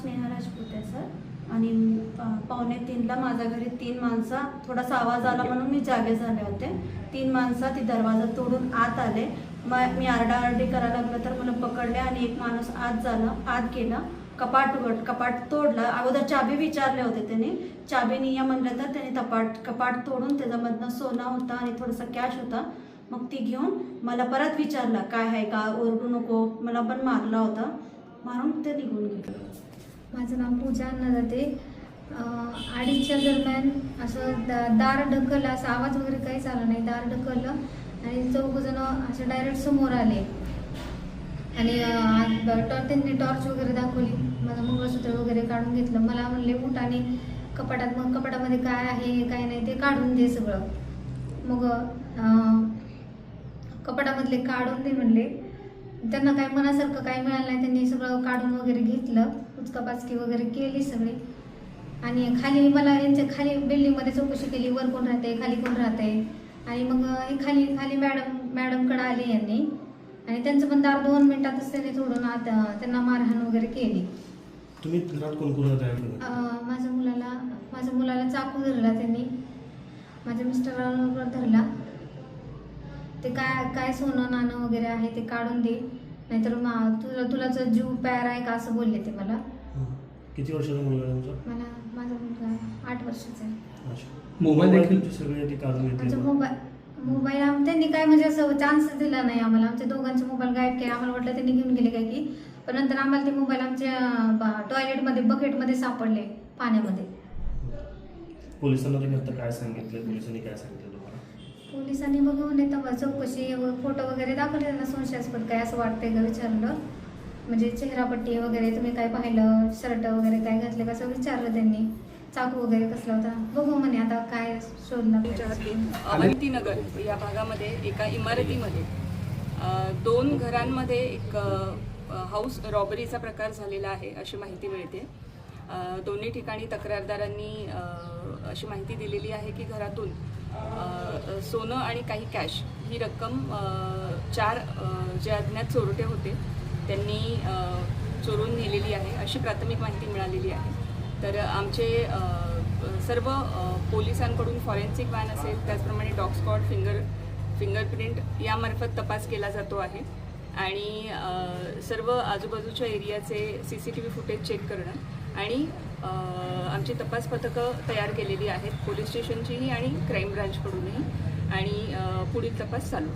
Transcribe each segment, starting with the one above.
स्नेहा राजपूत आहे सर. आणि पावणे तीनला माझ्या घरी तीन माणसं थोडासा आवाज आला म्हणून मी जागे झाले होते. तीन माणसं ती दरवाजा तोडून आत आले. मग मी आरडाआरडी करायला लागलं तर मला पकडले आणि एक माणूस आत झालं आत गेला. कपाट उघड कपाट तोडलं. अगोदर चाबी विचारले होते त्याने. चाबी निया म्हणलं तर त्याने कपाट कपाट तोडून त्याच्यामधनं सोना होता आणि थोडासा कॅश होता. मग ती घेऊन मला परत विचारलं काय आहे का? ओरडू नको. मला पण मारला होता. मारून ते निघून गेले. माझं नाव पूजा अन्न जाते. अडीचच्या दरम्यान असं दा दार ढकललं असं आवाज वगैरे काहीच आला नाही दार ढकललं आणि चौघजणं असं डायरेक्ट समोर आले. आणि अं, त्यांनी टॉर्च वगैरे दाखवली माझं मंगळसूत्र वगैरे काढून घेतलं. मला म्हणले उठ आणि कपाटात मग कपाटामध्ये काय आहे काय नाही ते काढून दे सगळं. मग कपाटामधले काढून दे म्हणले. त्यांना काय मनासारखं काय मिळालं नाही त्यांनी सगळं काढून वगैरे घेतलं उचकापाचकी वगैरे केली सगळी. आणि खाली मला यांच्या खाली बिल्डिंगमध्ये चौकशी केली वर कोण राहते खाली कोण राहते आणि मग हे खाली खाली मॅडम मॅडमकडे आले यांनी. आणि त्यांचं पण दार दोन मिनिटातच त्यांनी सोडून आत त्यांना मारहाण वगैरे केली. तुम्ही घरात कोण कोण माझ्या मुलाला माझ्या मुलाला चाकू धरला त्यांनी. माझ्या मिस्टरांवर धरला. ते काय काय सोनं नाणं वगैरे आहे ते काढून दे. नाहीतर मा तुला तुला जर जीव प्यार आहे का असं बोलले ते मला. किती वर्षाचा मुलगा आहे तुमचा? मला माझा मुलगा आठ वर्षाचा आहे. अच्छा. मोबाईल देखील- तुमचे सगळे ते काढून घेतले. आमचा मोबाईल मोबाईल आम त्यांनी काय म्हणजे असं चान्स दिला नाही आम्हाला. आमच्या दोघांचे मोबाईल गायब केले. आम्हाला वाटलं त्यांनी घेऊन गेले काय की. पण नंतर आम्हाला ते मोबाईल आमच्या टॉयलेटमध्ये बकेटमध्ये सापडले पाण्यामध्ये. पोलिसांना तुम्ही आता काय सांगितलं? पोलिसांनी काय सांगितलं? पोलिसांनी बघून येतं चौकशी व फोटो वगैरे दाखवले त्यांना संशयास्पद काय असं वाटतंय का विचारलं. म्हणजे चेहरापट्टी वगैरे तुम्ही काय पाहिलं शर्ट वगैरे काय घातलं का असं विचारलं त्यांनी. चाकू वगैरे कसला होता? बघू म्हणे आता काय शोधणार अवंतीनगर या भागामध्ये एका इमारतीमध्ये दोन घरांमध्ये एक हाऊस रॉबरीचा प्रकार झालेला आहे अशी माहिती मिळते. दोन्ही ठिकाणी तक्रारदारांनी अशी माहिती दिलेली आहे की घरातून सोनं आणि काही कॅश ही रक्कम चार जे अज्ञात चोरटे होते त्यांनी चोरून नेलेली आहे अशी प्राथमिक माहिती मिळालेली आहे. तर आमचे सर्व पोलिसांकडून फॉरेन्सिक वॅन असेल त्याचप्रमाणे डॉग स्कॉट फिंगर फिंगरप्रिंट यामार्फत तपास केला जातो आहे. आणि सर्व आजूबाजूच्या एरियाचे C C T V footage check करणं आणि आमची तपास पथकं तयार केलेली आहेत पोलीस स्टेशनचीही आणि क्राईम ब्रांचकडूनही आणि पुढील तपास चालू.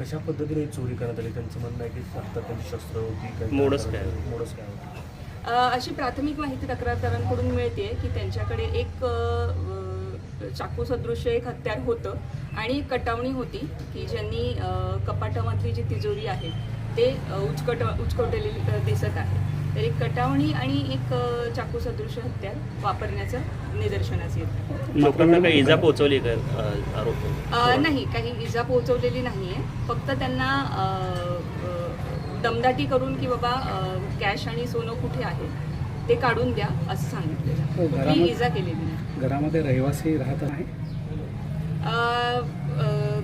कशा पद्धतीने चोरी करण्यात आली? त्यांचं म्हणणं आहे की आता त्यांची शस्त्र होती मोडच काय? मोडच काय होती? अशी प्राथमिक माहिती तक्रारदारांकडून मिळते की त्यांच्याकडे एक अ, अ, चाकू सदृश्य एक हत्यार होतं. आणि एक कटावणी होती की ज्यांनी कपाटामधली जी तिजोरी आहे ते उचकट उचकटलेली दिसत आहे. तर एक कटावणी आणि एक चाकू सदृश्य हत्यार वापरण्याचं निदर्शनास येतं. लोकांना काही इजा पोहोचवली का आरोप? नाही काही इजा पोहोचवलेली नाही आहे फक्त त्यांना दमदाटी करून की बाबा कॅश आणि सोनं कुठे आहे ते काढून द्या असं हो, सांगितलेलं घरामध्ये- इजा केलेली नाही. घरामध्ये रहिवासी राहत अ,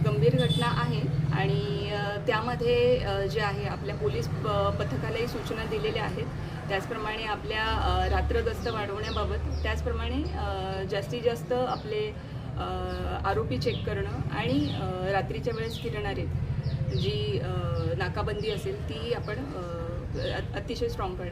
गंभीर घटना आहे आणि त्यामध्ये जे आहे आपल्या पोलीस प- पथकालाही सूचना दिलेल्या आहेत. त्याचप्रमाणे आपल्या अ, रात्र गस्त वाढवण्याबाबत त्याचप्रमाणे जास्तीत जास्त आपले आरोपी चेक करणं आणि रात्रीच्या वेळेस फिरणारे जी नाकाबंदी असेल ती आपण अतिशय स्ट्रॉंग करणार